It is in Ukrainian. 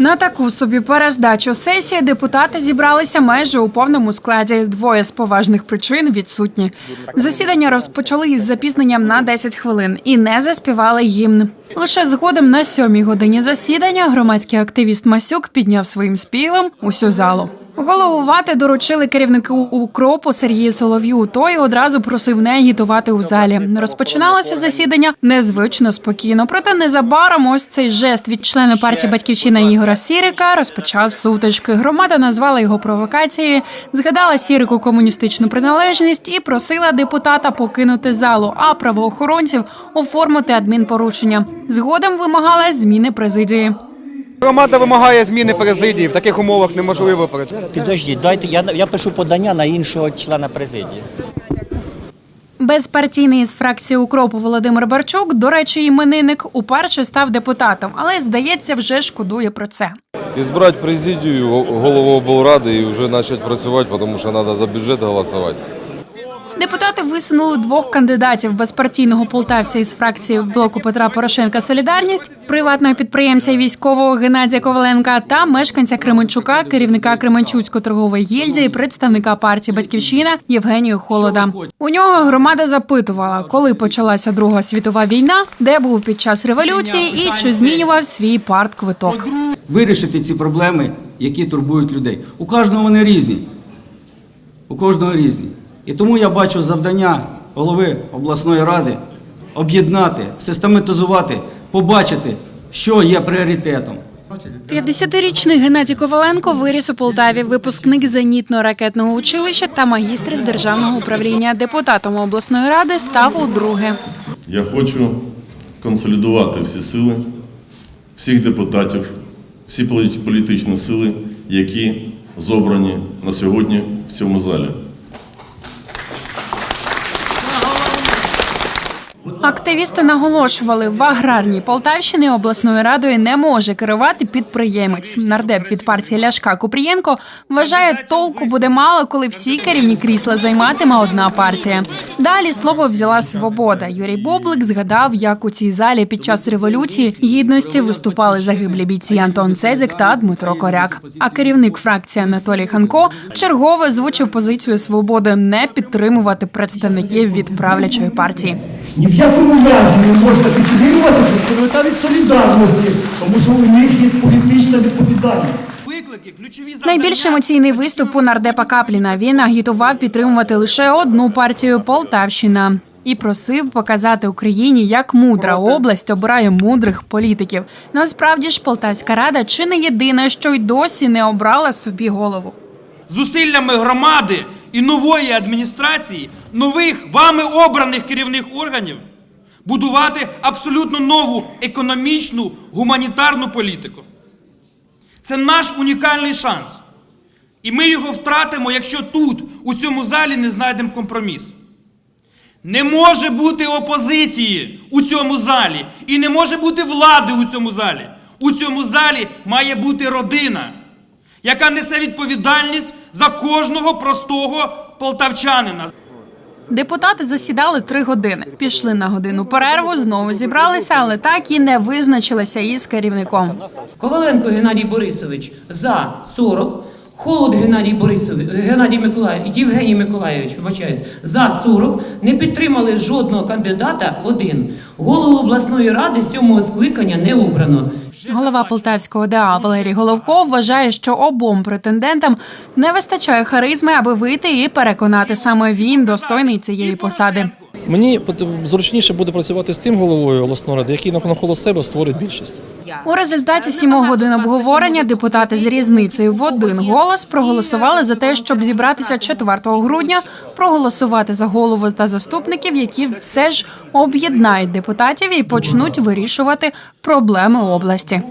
На таку собі перездачу сесії депутати зібралися майже у повному складі. Двоє з поважних причин відсутні. Засідання розпочали із запізненням на 10 хвилин і не заспівали гімн. Лише згодом на сьомій годині засідання громадський активіст Масюк підняв своїм співом усю залу. Головувати доручили керівнику укропу Сергію Солов'ю. Той одразу просив не агітувати у залі. Розпочиналося засідання незвично спокійно. Проте незабаром ось цей жест від члена партії Батьківщина Ігора Сірика розпочав сутички. Громада назвала його провокацією, згадала Сірику комуністичну приналежність і просила депутата покинути залу, а правоохоронців оформити адмінпорушення. Згодом вимагала зміни президії. Громада вимагає зміни президії. В таких умовах неможливо. Підождіть, дайте я, я пишу подання на іншого члена президії. Безпартійний із фракції укропу Володимир Барчук, до речі, іменинник, уперше став депутатом, але здається, вже шкодує про це. Избрать президию, го- голову облради и уже начать працювати, потому что надо за бюджет голосовать. Депутати висунули двох кандидатів безпартійного полтавця із фракції блоку Петра Порошенка Солідарність, приватного підприємця і військового Геннадія Коваленка та мешканця Кременчука, керівника Кременчуцької торгової гільдії, представника партії Батьківщина Євгенію Холода. У нього громада запитувала, коли почалася Друга світова війна, де був під час революції і чи змінював свій партквиток. вирішити ці проблеми, які турбують людей. У кожного вони різні. У кожного різні. І тому я бачу завдання голови обласної ради об'єднати, систематизувати, побачити, що є пріоритетом. 50-річний Геннадій Коваленко виріс у Полтаві, випускник зенітно-ракетного училища та магістр з державного управління. Депутатом обласної ради став удруге. Я хочу консолідувати всі сили, всіх депутатів, всі полі- політичні сили, які зобрані на сьогодні в цьому залі. Активісти наголошували, в аграрній Полтавщині обласною радою не може керувати підприємець. Нардеп від партії Ляшка Купрієнко вважає, толку буде мало, коли всі керівні крісла займатиме одна партія. Далі слово взяла свобода. Юрій Боблик згадав, як у цій залі під час революції гідності виступали загиблі бійці Антон Цедзик та Дмитро Коряк. А керівник фракції Анатолій Ханко чергово озвучив позицію свободи не підтримувати представників від правлячої партії. Ні разі не можна підтримувати представника від солідарності, тому що у них є політична відповідальність. Найбільш емоційний виступ у нардепа Капліна. Він агітував підтримувати лише одну партію Полтавщина. І просив показати Україні, як мудра область обирає мудрих політиків. Насправді ж Полтавська рада чи не єдина, що й досі не обрала собі голову. зусиллями громади і нової адміністрації, нових вами обраних керівних органів, будувати абсолютно нову економічну гуманітарну політику. Це наш унікальний шанс. І ми його втратимо, якщо тут, у цьому залі, не знайдемо компроміс. Не може бути опозиції у цьому залі, і не може бути влади у цьому залі. У цьому залі має бути родина, яка несе відповідальність за кожного простого полтавчанина. Депутати засідали три години. Пішли на годину перерву, знову зібралися, але так і не визначилися із керівником. Коваленко Геннадій Борисович за 40. Холод Геннадій Борисович, Геннадій Миколаїв, Євгеній Миколаївич, вибачаюсь, за 40. Не підтримали жодного кандидата один. Голову обласної ради з сьомого скликання не обрано. Голова Полтавського ДА Валерій Головко вважає, що обом претендентам не вистачає харизми, аби вийти і переконати саме він достойний цієї посади. Мені зручніше буде працювати з тим головою обласної ради, який навколо себе створить більшість. У результаті сімох годин обговорення депутати з різницею в один голос проголосували за те, щоб зібратися 4 грудня, проголосувати за голову та заступників, які все ж об'єднають депутатів і почнуть вирішувати проблеми області.